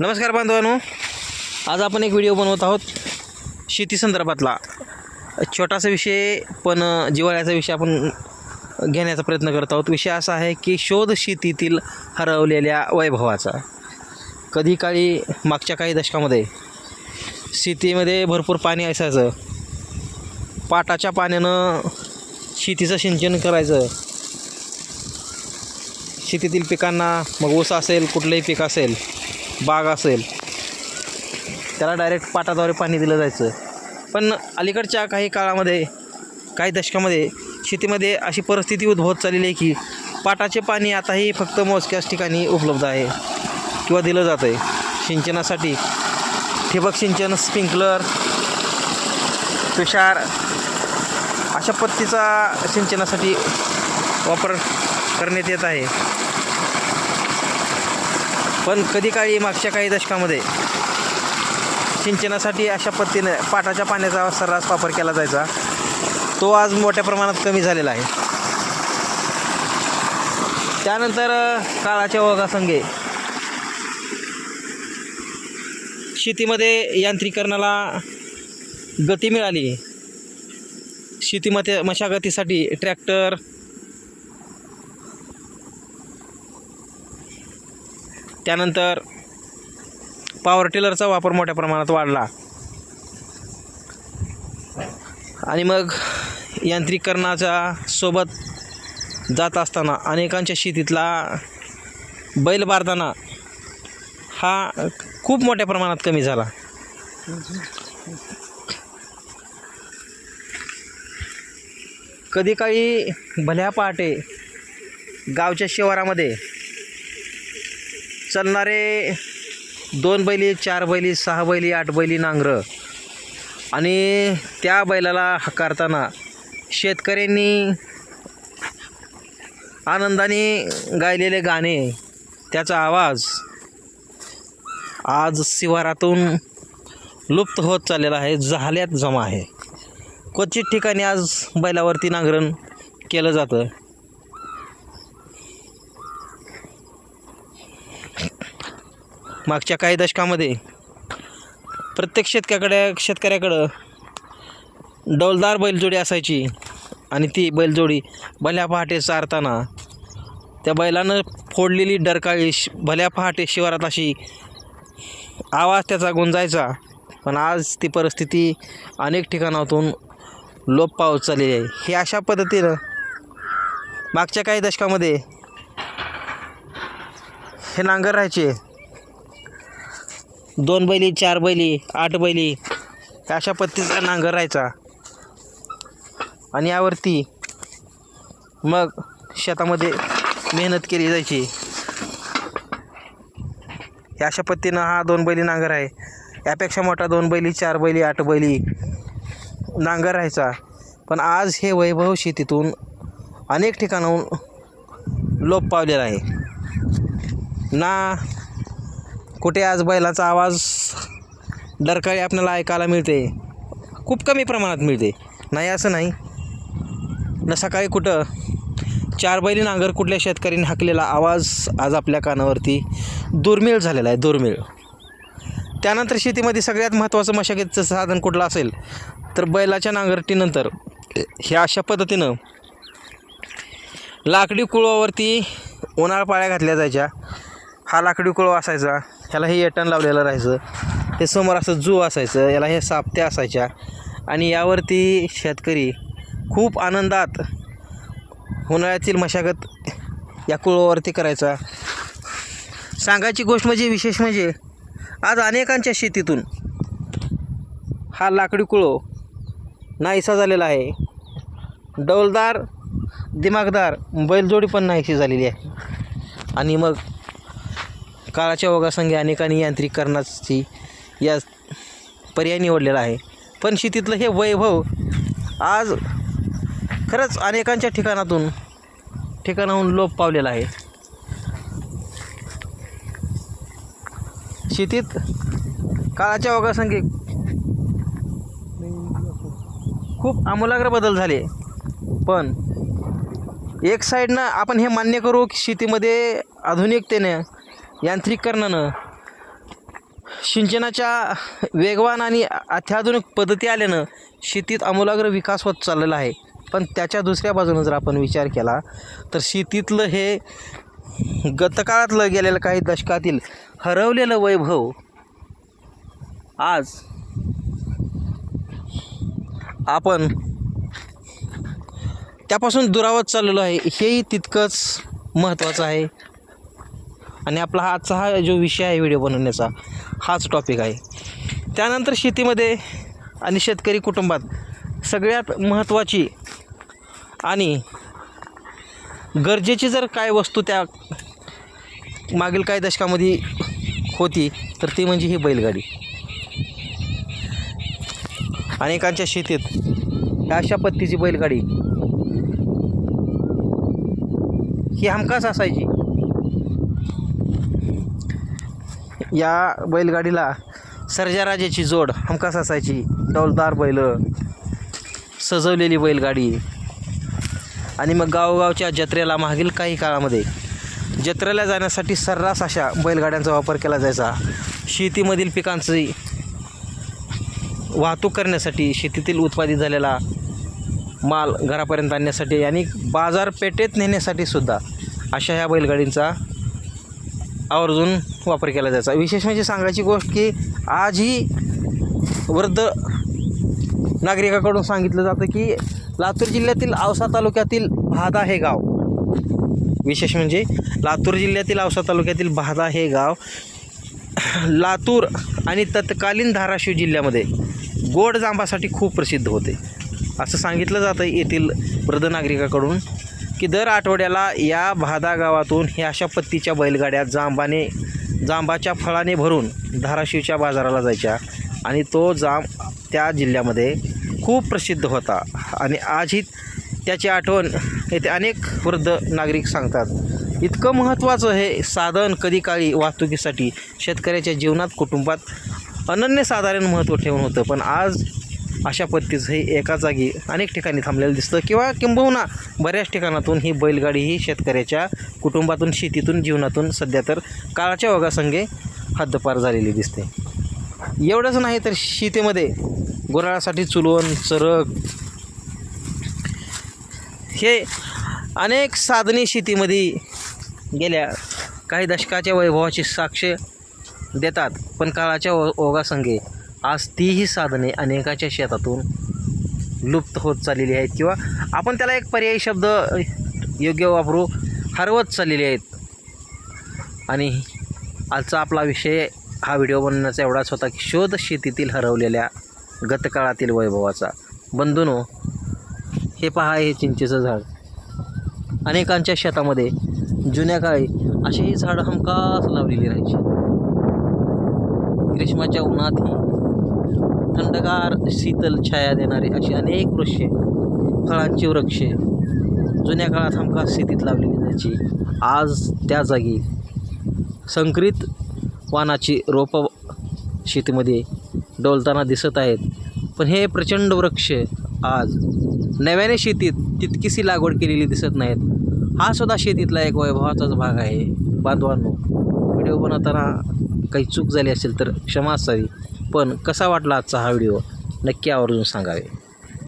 नमस्कार बांधवांनो. आज आपण एक व्हिडिओ बनवत आहोत शेती संदर्भातला. छोटासा विषय पण जिवाळ्याचा विषय आपण घेण्याचा प्रयत्न करत आहोत. विषय असा आहे की शोध शेतीतील हरवलेल्या वैभवाचा. कधी काळी मागच्या काही दशकामध्ये शेतीमध्ये भरपूर पाणी असायचं. पाटाच्या पाण्यानं शेतीचं सिंचन करायचं. शेतीतील पिकांना मग ऊस असेल कुठलंही पीक असेल बाग असेल. त्याला डायरेक्ट पाटाद्वारे पाणी दिलं जायचं. पण अलीकडच्या काही काळामध्ये काही दशकामध्ये शेतीमध्ये अशी परिस्थिती उद्भवत चाललेली आहे की पाटाचे पाणी आताही फक्त मोजक्याच ठिकाणी उपलब्ध आहे किंवा दिलं जातं आहे सिंचनासाठी ठिबक सिंचन स्प्रिंकलर तुषार अशा पद्धतीचा सिंचनासाठी वापर करण्यात येत आहे. पण कधी काळी मागच्या काही दशकामध्ये सिंचनासाठी अशा पद्धतीने पाटाच्या पाण्याचा सर्रास वापर केला जायचा. तो आज मोठ्या प्रमाणात कमी झालेला आहे. त्यानंतर काळाच्या ओघासंगे शेतीमध्ये यांत्रिकरणाला गती मिळाली. शेतीमध्ये मशागतीसाठी ट्रॅक्टर त्यानंतर पॉवर टिलरचा वापर मोठ्या प्रमाणात वाढला. आणि मग यांत्रिकरणाच्या सोबत जात असताना अनेकांच्या शेतीतला बैल बारदाना हा खूप मोठ्या प्रमाणात कमी झाला. कधी काळी भल्या पहाटे गावच्या शिवारामध्ये चालणारे दोन बैली चार बैली सहा बैली आठ बैली नांगरं. आणि त्या बैलाला हकारताना शेतकऱ्यांनी आनंदाने गायलेले गाणे त्याचा आवाज आज शिवारातून लुप्त होत चाललेला आहे झाल्यात जमा आहे. क्वचित ठिकाणी आज बैलावरती नांगरण केलं जातं. मागच्या काही दशकामध्ये प्रत्येक शेतकऱ्याकडे शेतकऱ्याकडं डौलदार बैलजोडी असायची आणि ती बैलजोडी भल्या पहाटे चारताना त्या बैलानं फोडलेली डरकाळी भल्या पहाटे शिवारात अशी आवाज त्याचा गुंजायचा. पण आज ती परिस्थिती अनेक ठिकाणातून लोप पावत चाललेली आहे. हे अशा पद्धतीनं मागच्या काही दशकामध्ये हे नांगर राहायचे. दोन बैली चार बैली आठ बैली. अशा पद्धतीचा नांगर राहायचा. आणि यावरती मग शेतामध्ये मेहनत केली जायची. अशा पद्धतीनं हा दोन बैली नांगर आहे. यापेक्षा मोठा दोन बैली चार बैली आठ बैली नांगर राहायचा. पण आज हे वैभव शेतीतून अनेक ठिकाणाहून लोप पावलेला आहे. ना कुठे आज बैलाचा आवाज डरकाळी आपल्याला ऐकायला मिळते? खूप कमी प्रमाणात मिळते. नाही असं नाही. न सकाळी कुठं चार बैली नांगर कुठल्या शेतकऱ्यांनी हाकलेला आवाज आज आपल्या कानावरती दुर्मिळ झालेला आहे दुर्मिळ. त्यानंतर शेतीमध्ये सगळ्यात महत्त्वाचं मशागतीचं साधन कुठलं असेल तर बैलाच्या नांगरटीनंतर ह्या अशा पद्धतीनं लाकडी कुळवावरती उन्हाळ पाळ्या घातल्या जायच्या. हा लाकडी कुळवा असायचा. ह्याला हे एटन लावलेलं राहायचं. हे समोर असं जू असायचं याला हे सापत्या असायच्या. आणि यावरती शेतकरी खूप आनंदात उन्हाळ्यातील मशागत या कुळवरती करायचा. सांगायची गोष्ट म्हणजे विशेष म्हणजे आज अनेकांच्या शेतीतून हा लाकडी कुळो नाहीसा झालेला आहे. डौलदार दिमागदार बैलजोडी पण नाहीशी झालेली आहे. आणि मग काळाच्या ओघासंगे अनेकांनी यांत्रिकरणाची या पर्याय निवडलेला आहे. पण शेतीतलं हे वैभव आज खरंच अनेकांच्या ठिकाणातून ठिकाणाहून लोप पावलेला आहे. शेतीत काळाच्या ओघासंगे खूप आमूलाग्र बदल झाले. पण एक साईडनं आपण हे मान्य करू की शेतीमध्ये आधुनिकतेने यांत्रिकीकरणानं सिंचनाच्या वेगवान आणि अत्याधुनिक पद्धती आल्यानं शेतीत आमूलाग्र विकास होत चाललेला आहे. पण त्याच्या दुसऱ्या बाजूनं जर आपण विचार केला तर शेतीतलं हे गतकाळातलं गेलेलं काही दशकातील हरवलेलं वैभव आज आपण त्यापासून दुरावत चाललेलो आहे. हेही तितकंच महत्त्वाचं आहे. आणि आपला हा आजचा हा जो विषय आहे व्हिडिओ बनवण्याचा हाच टॉपिक आहे. त्यानंतर शेतीमध्ये आणि शेतकरी कुटुंबात सगळ्यात महत्त्वाची आणि गरजेची जर काय वस्तू त्या मागील काही दशकामध्ये होती तर ती म्हणजे ही बैलगाडी. अनेकांच्या शेतीत अशा पत्तीची बैलगाडी ही हमखास असायची. या बैलगाडीला सर्जाराजाची जोड हमखास असायची. डौलदार बैल सजवलेली बैलगाडी. आणि मग गावगावच्या जत्रेला मागील काही काळामध्ये जत्रेला जाण्यासाठी सर्रास अशा बैलगाड्यांचा वापर केला जायचा. शेतीमधील पिकांची वाहतूक करण्यासाठी शेतीतील उत्पादित झालेला माल घरापर्यंत आणण्यासाठी आणि बाजारपेठेत नेण्यासाठी सुद्धा अशा ह्या बैलगाडींचा आवर्जून वापर केला जायचा. विशेष म्हणजे सांगायची गोष्ट की आजही वृद्ध नागरिकाकडून सांगितलं जातं की लातूर जिल्ह्यातील औसा तालुक्यातील भादा हे गाव. विशेष म्हणजे लातूर जिल्ह्यातील औसा तालुक्यातील भादा हे गाव लातूर आणि तत्कालीन धाराशिव जिल्ह्यामध्ये गोड जांबासाठी खूप प्रसिद्ध होते. असं सांगितलं जातं येथील वृद्ध नागरिकाकडून. की दर आठवड्याला या भादा गावातून ह्या अशा पत्तीच्या बैलगाड्या जांबाने जांबाच्या फळाने भरून धाराशिवच्या बाजाराला जायच्या. आणि तो जांब त्या जिल्ह्यामध्ये खूप प्रसिद्ध होता. आणि आजही त्याची आठवण येथे अनेक वृद्ध नागरिक सांगतात. इतकं महत्त्वाचं हे साधन कधी काळी वाहतुकीसाठी शेतकऱ्याच्या जीवनात कुटुंबात अनन्यसाधारण महत्त्व ठेवून होतं. पण आज अशा पद्धतीचं हे एका जागी अनेक ठिकाणी थांबलेलं दिसतं. किंवा किंबहुना बऱ्याच ठिकाणातून ही बैलगाडी ही शेतकऱ्याच्या कुटुंबातून शेतीतून जीवनातून सध्या तर काळाच्या ओघासंगे हद्दपार झालेली दिसते. एवढंच नाही तर शेतीमध्ये गुराळासाठी चुलवण चरक हे अनेक साधने शेतीमध्ये गेल्या. काही दशकाच्या वैभवाची साक्ष देतात पण काळाच्या ओ ओघासंगे आज तीही साधने अनेकाच्या शेतातून लुप्त होत चाललेली आहेत किंवा आपण त्याला एक पर्यायी शब्द योग्य वापरू हरवत चाललेले आहेत. आणि आजचा आपला विषय हा व्हिडिओ बनवण्याचा एवढाच होता की शोध शेतीतील हरवलेल्या गतकाळातील वैभवाचा. बंधूनो हे पहा हे चिंचेचं झाड. अनेकांच्या शेतामध्ये जुन्या काळी अशी ही झाडं हमखास लावलेली राहायची. ग्रीष्माच्या उन्हातही थंडगार शीतल छाया देणारे अशी अनेक वृक्षे फळांची वृक्षे जुन्या काळात हमखास शेतीत लावलेली जायची. आज त्या जागी संकरित वानाची रोपं शेतीमध्ये डोलताना दिसत आहेत. पण हे प्रचंड वृक्ष आज नव्याने शेतीत तितकीशी लागवड केलेली दिसत नाहीत. हा सुद्धा शेतीतला एक वैभवाचाच भाग आहे. बांधवांनो व्हिडिओ बनवताना काही चूक झाली असेल तर क्षमा असावी. पण कसा वाटला आजचा हा व्हिडिओ? नक्की आवर्जून सांगावे.